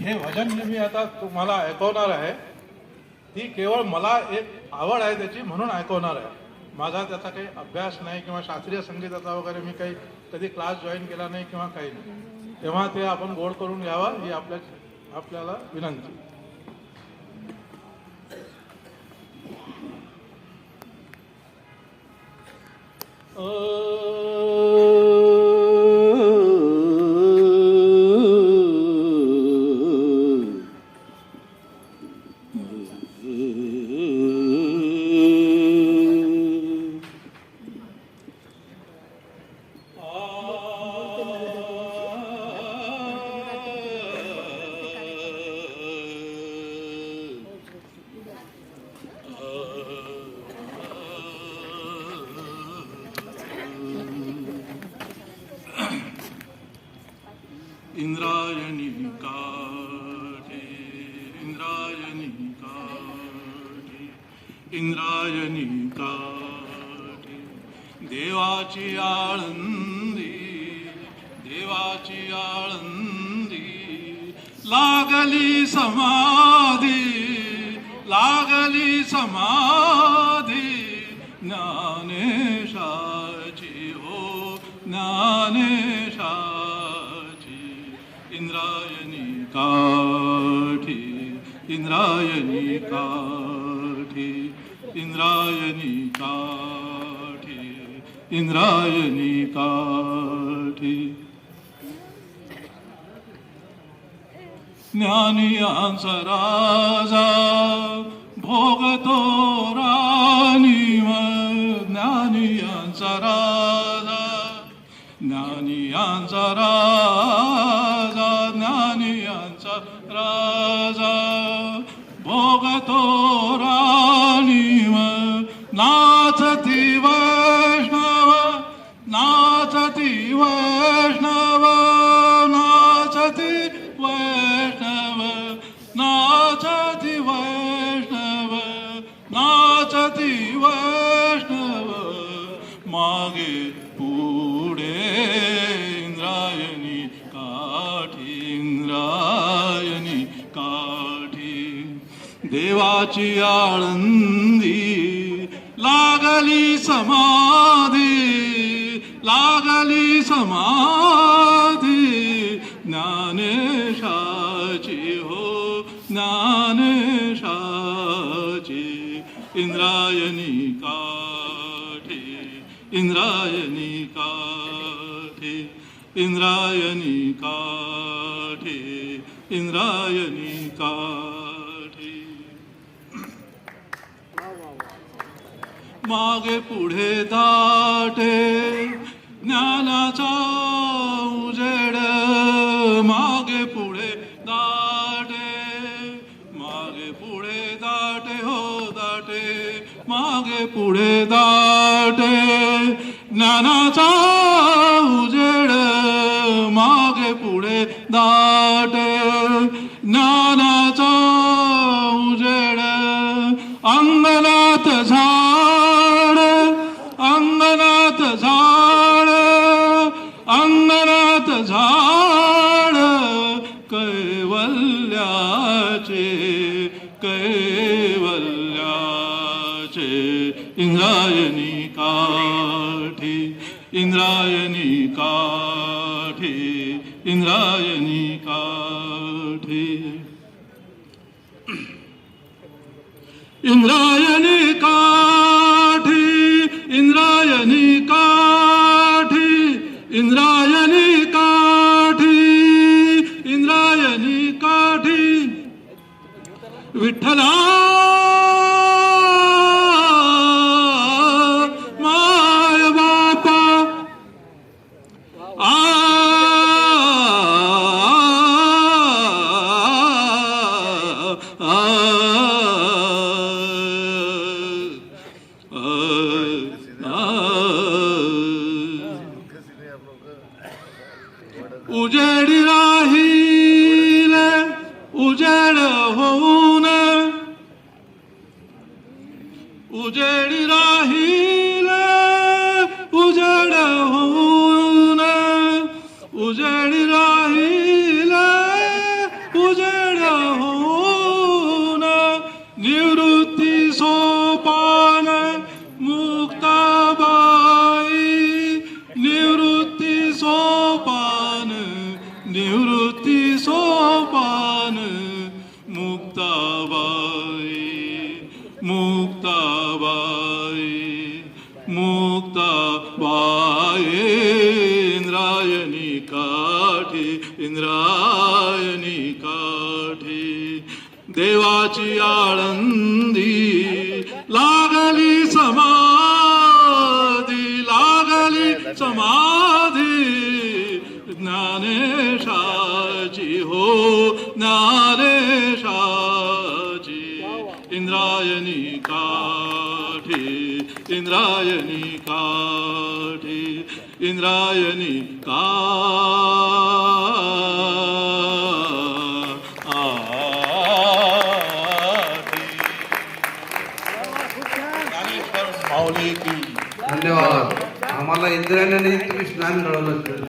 हे भजन जे मी आता तुम्हाला ऐकवणार आहे ती केवळ मला एक आवड आहे त्याची म्हणून ऐकवणार आहे. माझा त्याचा काही अभ्यास नाही किंवा शास्त्रीय संगीताचा वगैरे मी काही कधी क्लास जॉईन केला नाही किंवा काही नाही. तेव्हा ते आपण गोड करून घ्यावं ही आपल्या आपल्याला विनंती. इंद्रायणी काठे इंद्रायणी काठे इंद्रायणी काठे देवाची आळंदी देवाची आळंदी लागली समाधी लागली समाधी इंद्रायणी काठी इंद्रायणी काठी इंद्रायणी काठी. ज्ञानियांचा राजा भोगतो राणीव ज्ञानियांचा राजा. ज्ञानियांचा राजा नाचती वैष्णव नाचती वैष्णव नाचती वैष्णव नाचती वैष्णव नाचती वैष्णव. मागे पुढे इंद्रायणी काठी इंद्रायणी काठी. देवाची आळंदी लागली समाधी लागली समाधी. ज्ञानेशाची हो ज्ञानेशाची. इंद्रायणी काठी इंद्रायणी काठी इंद्रायणी काठी इंद्रायणी काठी. मागे पुढे दाटे ज्ञानाचा उजेड मागे पुढे दाटे मागे पुढे दाटे हो दाटे मागे पुढे दाटे ज्ञानाचा उजेड मागे पुढे दाटे ज्ञाना इंद्रायणी काठी इंद्रायणी काठी इंद्रायणी काठी. इंद्रायणी काठी इंद्रायणी काठी इंद्रायणी काठी इंद्रायणी काठी. विठ्ठला उजेड राहील उजेड होऊन उजेड राहील. निवृत्ती सोपान मुक्ताबाई मुक्ताबाई मुक्ताबाई इंद्रायणी काठी इंद्रायणी काठी. देवाची आळंदी लागली समाधी लागली समाधी. ज्ञानेशाची हो ज्ञानेशाची इंद्रायणी काठी इंद्रायणी काठी इंद्रायणी काठी ज्ञानेश्वर माऊली की धन्यवाद आम्हाला इंद्रायणी तुम्ही स्नान घडवलं